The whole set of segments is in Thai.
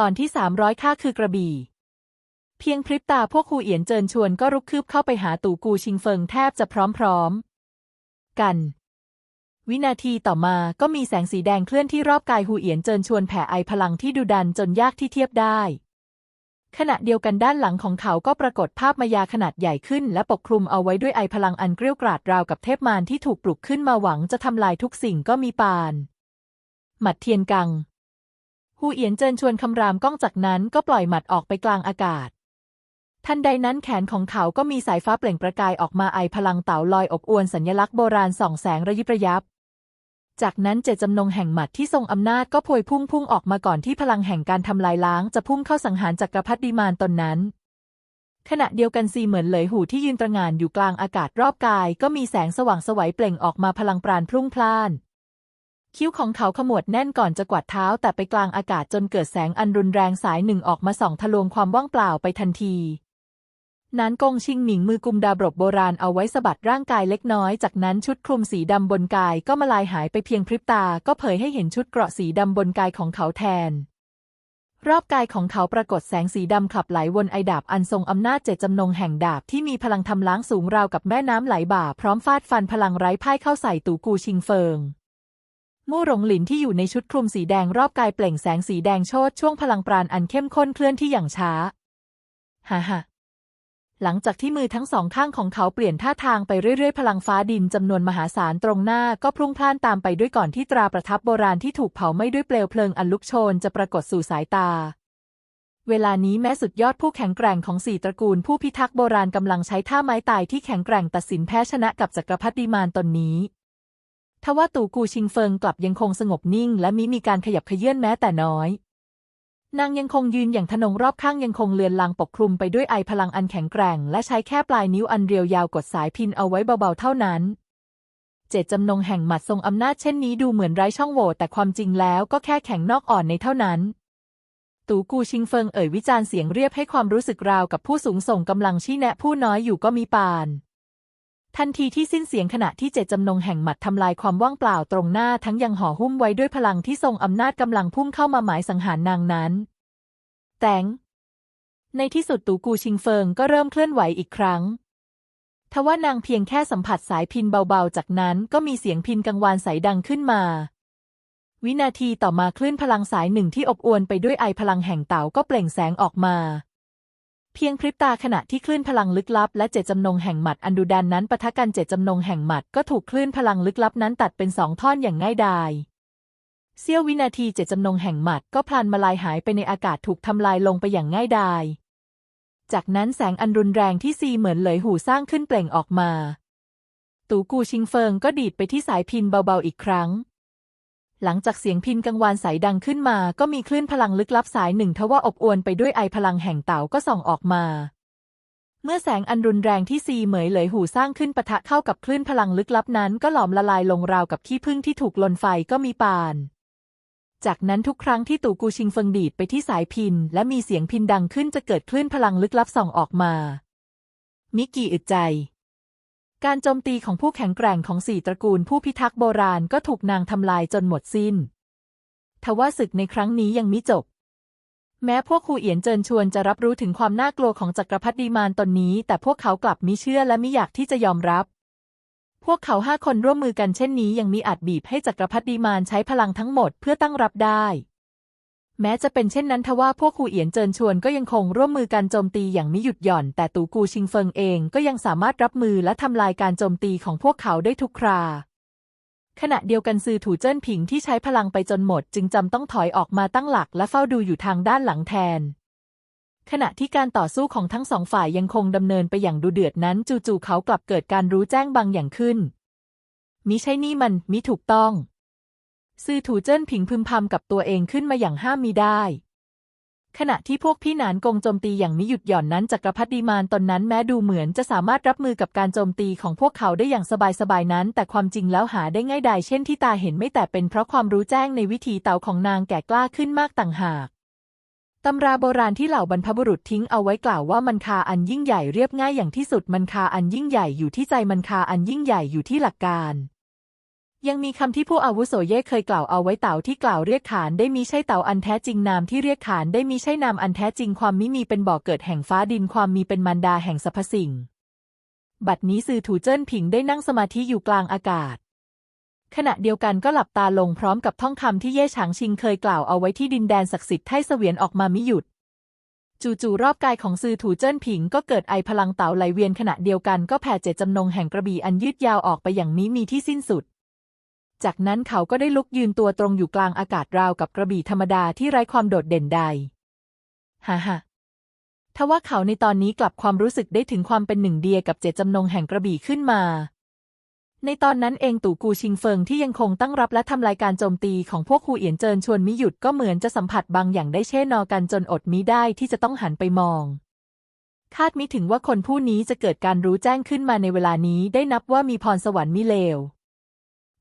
ตอนที่สามร้อยค่าคือกระบี่ เพียงพริบตาพวกครูเอียนเจินชวนก็รุกคืบเข้าไปหาตู่กูชิงเฟิงแทบจะพร้อมๆ กัน วินาทีต่อมาก็มีแสงสีแดงเคลื่อนที่รอบกายฮูเอียนเจินชวนแผ่ไอพลังที่ดุดันจนยากที่เทียบได้ ขณะเดียวกันด้านหลังของเขาก็ปรากฏภาพมายาขนาดใหญ่ขึ้น และปกคลุมเอาไว้ด้วยไอพลังอันเกรี้ยวกราดราวกับเทพมารที่ถูกปลุกขึ้นมาหวังจะทำลายทุกสิ่งก็มีปาน หมัดเทียนกัง ฮูเอียนเจินชวนคำรามก้องจากนั้นก็ปล่อยหมัดออกไปกลางอากาศ ทันใดนั้นแขนของเขาก็มีสายฟ้าเปล่งประกายออกมาไอพลังเต่าลอยอบอวนสัญลักษณ์โบราณส่องแสงระยิบระยับ จากนั้นเจตจำนงแห่งหมัดที่ทรงอำนาจก็พวยพุ่งพุ่งออกมาก่อนที่พลังแห่งการทำลายล้างจะพุ่งเข้าสังหารจักรพรรดิมารตนนั้นขณะเดียวกันซีเหมือนเหลยหูที่ยืนตระหง่านอยู่กลางอากาศรอบกาย ก็มีแสงสว่างสวัยเปล่งออกมาพลังปราณพรุ่งพล่าน คิ้วของเขาขมวดแน่นก่อนจะกวาดเท้าแต่ไปกลางอากาศจนเกิดแสงอันรุนแรงสายหนึ่งออกมาส่องทะลวงความว่างเปล่าไปทันทีนานกงชิงหมิงมือกุมดาบรบโบราณเอาไว้สะบัดร่างกายเล็กน้อย จากนั้นชุดคลุมสีดำบนกายก็มาลายหายไปเพียงพริบตา ก็เผยให้เห็นชุดเกราะสีดำบนกายของเขาแทน รอบกายของเขาปรากฏแสงสีดำขับไหลวนไอดาบอันทรงอำนาจเจตจำนงแห่งดาบที่มีพลังทำล้างสูงราวกับแม่น้ำไหลบ่า พร้อมฟาดฟันพลังไร้พ่ายเข้าใส่ตูกูชิงเฟิง มู่หลงหลินที่อยู่ในชุดคลุมสีแดงรอบกายเปล่งแสงสีแดงโชดช่วงพลังปราณอันเข้มข้นเคลื่อนที่อย่างช้าฮ่าฮ่าหลังจากที่มือทั้งสองข้างของเขาเปลี่ยนท่าทางไปเรื่อยๆ พลังฟ้าดินจำนวนมหาศาลตรงหน้าก็พลุ่งพล่านตามไปด้วยก่อนที่ตราประทับโบราณที่ถูกเผาไหม้ด้วยเปลวเพลิงอันลุกโชนจะปรากฏสู่สายตา เวลานี้แม้สุดยอดผู้แข็งแกร่งของสี่ตระกูลผู้พิทักษ์โบราณกำลังใช้ท่าไม้ตายที่แข็งแกร่งตัดสินแพ้ชนะกับจักรพรรดิมารตนนี้ ทว่าตู่กูชิงเฟิงกลับยังคงสงบนิ่ง และมิมีการขยับเขยื่อนแม้แต่น้อย นางยังคงยืนอย่างทนงรอบข้างยังคงเลือนลางปกคลุมไปด้วยไอพลังอันแข็งแกร่ง และใช้แค่ปลายนิ้วอันเรียวยาวกดสายพินเอาไว้เบาๆเท่านั้นเจตจำนงแห่งหมัดทรงอำนาจเช่นนี้ดูเหมือนไร้ช่องโหว่แต่ความจริงแล้วก็แค่แข็งนอกอ่อนในเท่านั้น ตู่กูชิงเฟิงเอ่ยวิจารณ์เสียงเรียบให้ความรู้สึกราวกับผู้สูงส่งกำลังชี้แนะผู้น้อยอยู่ก็มีปาน ทันทีที่สิ้นเสียงขณะที่เจตจำนงแห่งหมัดทำลายความว่างเปล่าตรงหน้าทั้งยังห่อหุ้มไว้ด้วยพลังที่ทรงอำนาจกำลังพุ่งเข้ามาหมายสังหารนางนั้น แตงในที่สุดตูกูชิงเฟิงก็เริ่มเคลื่อนไหวอีกครั้งทว่านางเพียงแค่สัมผัสสายพินเบาๆ จากนั้นก็มีเสียงพินกังวานใสดังขึ้นมา วินาทีต่อมาคลื่นพลังสายหนึ่งที่อบอวลไปด้วยไอพลังแห่งเต่าก็เปล่งแสงออกมา เพียงพริบตาขณะที่คลื่นพลังลึกลับ และเจตจำนงแห่งหมัดอันดุดันนั้นปะทะกันเจตจำนงแห่งหมัดก็ถูกคลื่นพลังลึกลับนั้นตัดเป็นสองท่อนอย่างง่ายดายเสี้ยววินาทีเจตจำนงแห่งหมัดก็พลันมาลายหายไปในอากาศถูกทำลายลงไปอย่างง่ายดาย จากนั้นแสงอันรุนแรงที่ซีเหมือนเหลยหูสร้างขึ้นเปล่งออกมา ตูกูชิงเฟิงก็ดีดไปที่สายพินเบาๆอีกครั้ง หลังจากเสียงพินกังวานใสดังขึ้นมาก็มีคลื่นพลังลึกลับสายหนึ่งทว่าอบอวลไปด้วยไอพลังแห่งเต่าก็ส่องออกมา เมื่อแสงอันรุนแรงที่ซีเหมยเหลยหูสร้างขึ้นปะทะเข้ากับคลื่นพลังลึกลับนั้น ก็หลอมละลายลงราวกับขี้ผึ้งที่ถูกลนไฟก็มีปาน จากนั้นทุกครั้งที่ตู่กูชิงเฟิงดีดไปที่สายพิน และมีเสียงพินดังขึ้นจะเกิดคลื่นพลังลึกลับส่องออกมา มิกี่อึดใจ การโจมตีของผู้แข็งแกร่งของสี่ตระกูลผู้พิทักษ์โบราณก็ถูกนางทำลายจนหมดสิ้น ทว่าศึกในครั้งนี้ยังมิจบ แม้พวกคูเอียนเจินชวนจะรับรู้ถึงความน่ากลัวของจักรพรรดิมารตนนี้ แต่พวกเขากลับมิเชื่อและมิอยากที่จะยอมรับ พวกเขาห้าคนร่วมมือกันเช่นนี้ยังมีอาจบีบให้จักรพรรดิมารใช้พลังทั้งหมดเพื่อตั้งรับได้ แม้จะเป็นเช่นนั้นทว่าพวกคูเอียนเจินชวนก็ยังคงร่วมมือกันโจมตีอย่างมิหยุดหย่อน แต่ตูกูชิงเฟิงเองก็ยังสามารถรับมือและทำลายการโจมตีของพวกเขาได้ทุกครา ขณะเดียวกันซือถูเจิ้นผิงที่ใช้พลังไปจนหมด จึงจำต้องถอยออกมาตั้งหลักและเฝ้าดูอยู่ทางด้านหลังแทน ขณะที่การต่อสู้ของทั้งสองฝ่ายยังคงดำเนินไปอย่างดูเดือดนั้น จู่ๆเขากลับเกิดการรู้แจ้งบางอย่างขึ้นมิใช่นี่มันมิถูกต้อง ซือถูเจิ้นผิงพึมพำกับตัวเองขึ้นมาอย่างห้ามมิได้ ขณะที่พวกพี่หนานกงโจมตีอย่างมิหยุดหย่อนนั้นจักรพรรดิมารตนนั้นแม้ดูเหมือนจะสามารถรับมือกับการโจมตีของพวกเขาได้อย่างสบายๆนั้น แต่ความจริงแล้วหาได้ง่ายดายเช่นที่ตาเห็นไม่แต่เป็นเพราะความรู้แจ้งในวิธีเต่าของนางแก่กล้าขึ้นมากต่างหากตำราโบราณที่เหล่าบรรพบุรุษทิ้งเอาไว้กล่าวว่ามันคาอันยิ่งใหญ่เรียบง่ายอย่างที่สุดมันคาอันยิ่งใหญ่อยู่ที่ใจมันคาอันยิ่งใหญ่อยู่ที่หลักการ ยังมีคำที่ผู้อาวุโสเย่เคยกล่าวเอาไว้เต่าที่กล่าวเรียกขานได้มีใช่เต่าอันแท้จริงนามที่เรียกขานได้มีใช่นามอันแท้จริงความมิมีเป็นบ่อเกิดแห่งฟ้าดินความมีเป็นมารดาแห่งสรรพสิ่ง บัดนี้ซือถูเจิ้นผิงได้นั่งสมาธิอยู่กลางอากาศ ขณะเดียวกันก็หลับตาลงพร้อมกับท่องคำที่เย่ฉางชิงเคยกล่าวเอาไว้ที่ดินแดนศักดิ์สิทธิ์ไทเสวียนออกมามิหยุดจู่ๆรอบกายของซือถูเจิ้นผิงก็เกิดไอพลังเต่าไหลเวียนขณะเดียวกันก็แผ่เจตจำนงแห่งกระบี่อันยืดยาวออกไปอย่างนี้มีที่สิ้นสุด จากนั้นเขาก็ได้ลุกยืนตัวตรงอยู่กลางอากาศราวกับกระบี่ธรรมดาที่ไร้ความโดดเด่นใด ฮ่าฮ่าทว่าเขาในตอนนี้กลับความรู้สึกได้ถึงความเป็นหนึ่งเดียวกับเจตจำนงแห่งกระบี่ขึ้นมา ในตอนนั้นเองตู่กูชิงเฟิงที่ยังคงตั้งรับและทำลายการโจมตีของพวกคูเอียนเจินชวนมิหยุดก็เหมือนจะสัมผัสบางอย่างได้เช่นอกันจนอดมิได้ที่จะต้องหันไปมอง คาดมิถึงว่าคนผู้นี้จะเกิดการรู้แจ้งขึ้นมาในเวลานี้ได้นับว่ามีพรสวรรค์มิเลว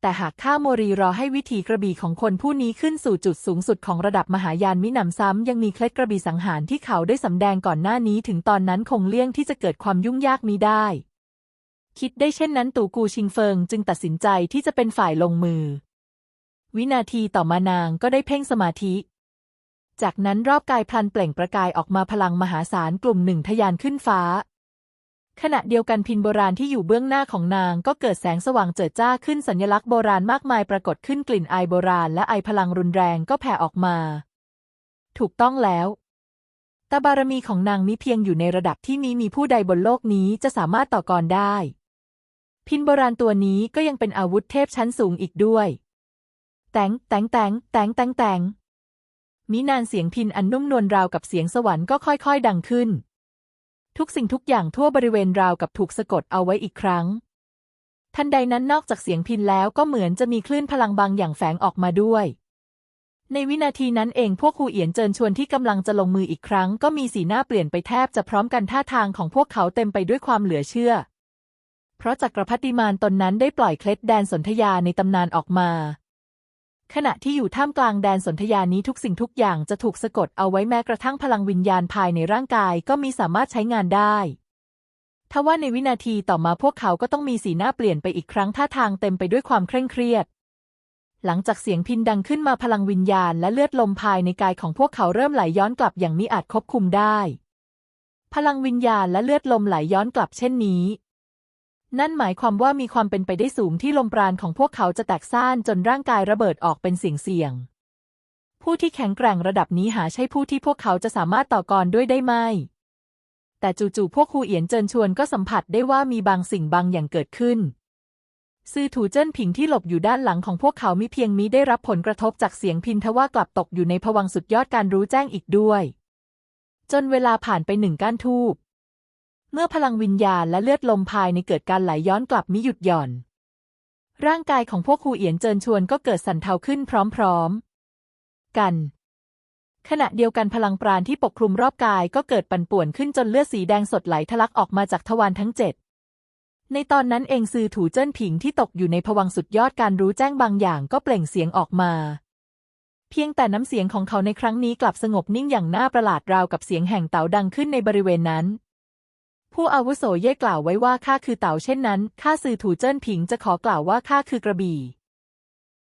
แต่หากข้าโมรีรอให้วิถีกระบี่ของคนผู้นี้ขึ้นสู่จุดสูงสุดของระดับมหายานมิหนำซ้ำยังมีเคล็ดกระบี่สังหารที่เขาได้สำแดงก่อนหน้านี้ถึงตอนนั้นคงเลี่ยงที่จะเกิดความยุ่งยากมิได้ คิดได้เช่นนั้นตู่กูชิงเฟิงจึงตัดสินใจที่จะเป็นฝ่ายลงมือ วินาทีต่อมานางก็ได้เพ่งสมาธิ จากนั้นรอบกายพลันเปล่งประกายออกมาพลังมหาศาลกลุ่มหนึ่งทะยานขึ้นฟ้า ขณะเดียวกันพินโบราณที่อยู่เบื้องหน้าของนางก็เกิดแสงสว่างเจิดจ้าขึ้นสัญลักษณ์โบราณมากมายปรากฏขึ้นกลิ่นไอโบราณและไอพลังรุนแรงก็แผ่ออกมา ถูกต้องแล้วต่บารมีของนางมิเพียงอยู่ในระดับที่มีมีผู้ใดบนโลกนี้จะสามารถต่อกรได้ พินโบราณตัวนี้ก็ยังเป็นอาวุธเทพชั้นสูงอีกด้วย แตงแตงแตงแตงแตงแตงมินานเสียงพินอันนุ่มนวลราวกับเสียงสวรรค์ก็ค่อยๆ ดังขึ้น ทุกสิ่งทุกอย่างทั่วบริเวณราวกับถูกสะกดเอาไว้อีกครั้ง ทันใดนั้นนอกจากเสียงพินแล้วก็เหมือนจะมีคลื่นพลังบางอย่างแฝงออกมาด้วย ในวินาทีนั้นเองพวกครูเอียนเจิญชวนที่กำลังจะลงมืออีกครั้ง ก็มีสีหน้าเปลี่ยนไปแทบจะพร้อมกันท่าทางของพวกเขาเต็มไปด้วยความเหลือเชื่อ เพราะจักรพรรดิมารตนนั้นได้ปล่อยเคล็ดแดนสนธยาในตำนานออกมา ขณะที่อยู่ท่ามกลางแดนสนธยานี้ทุกสิ่งทุกอย่างจะถูกสะกดเอาไว้แม้กระทั่งพลังวิญญาณภายในร่างกายก็มีสามารถใช้งานได้ทว่าในวินาทีต่อมาพวกเขาก็ต้องมีสีหน้าเปลี่ยนไปอีกครั้งท่าทางเต็มไปด้วยความเคร่งเครียด หลังจากเสียงพินดังขึ้นมาพลังวิญญาณและเลือดลมภายในกายของพวกเขาเริ่มไหลย้อนกลับอย่างมิอาจควบคุมได้ พลังวิญญาณและเลือดลมไหลย้อนกลับเช่นนี้ นั่นหมายความว่ามีความเป็นไปได้สูงที่ลมปราณของพวกเขาจะแตกซ่านจนร่างกายระเบิดออกเป็นเสี่ยงๆผู้ที่แข็งแกร่งระดับนี้หาใช่ผู้ที่พวกเขาจะสามารถต่อกรด้วยได้ไหมแต่จู่ๆพวกคูเอียนเจินชวนก็สัมผัสได้ว่ามีบางสิ่งบางอย่างเกิดขึ้นซือถูเจิ้นผิงที่หลบอยู่ด้านหลังของพวกเขามิเพียงมิได้รับผลกระทบจากเสียงพินทว่ากลับตกอยู่ในภวังสุดยอดการรู้แจ้งอีกด้วย จนเวลาผ่านไปหนึ่งก้านทูบ เมื่อพลังวิญญาณและเลือดลมภายในเกิดการไหลย้อนกลับมิหยุดหย่อน ร่างกายของพวกคูเอียนเจินชวนก็เกิดสั่นเทาขึ้นพร้อมๆ กัน ขณะเดียวกันพลังปราณที่ปกคลุมรอบกายก็เกิดปั่นป่วนขึ้นจนเลือดสีแดงสดไหลทะลักออกมาจากทวารทั้งเจ็ดในตอนนั้นเองซือถูเจิ้นผิงที่ตกอยู่ในภวังสุดยอดการรู้แจ้งบางอย่างก็เปล่งเสียงออกมา เพียงแต่น้ำเสียงของเขาในครั้งนี้กลับสงบนิ่งอย่างน่าประหลาดราวกับเสียงแห่งเต่าดังขึ้นในบริเวณนั้น ผู้อาวุโสเย่กล่าวไว้ว่าข้าคือเต่าเช่นนั้นข้าสื่อถูเจิ้นผิงจะขอกล่าวว่าข้าคือกระบี่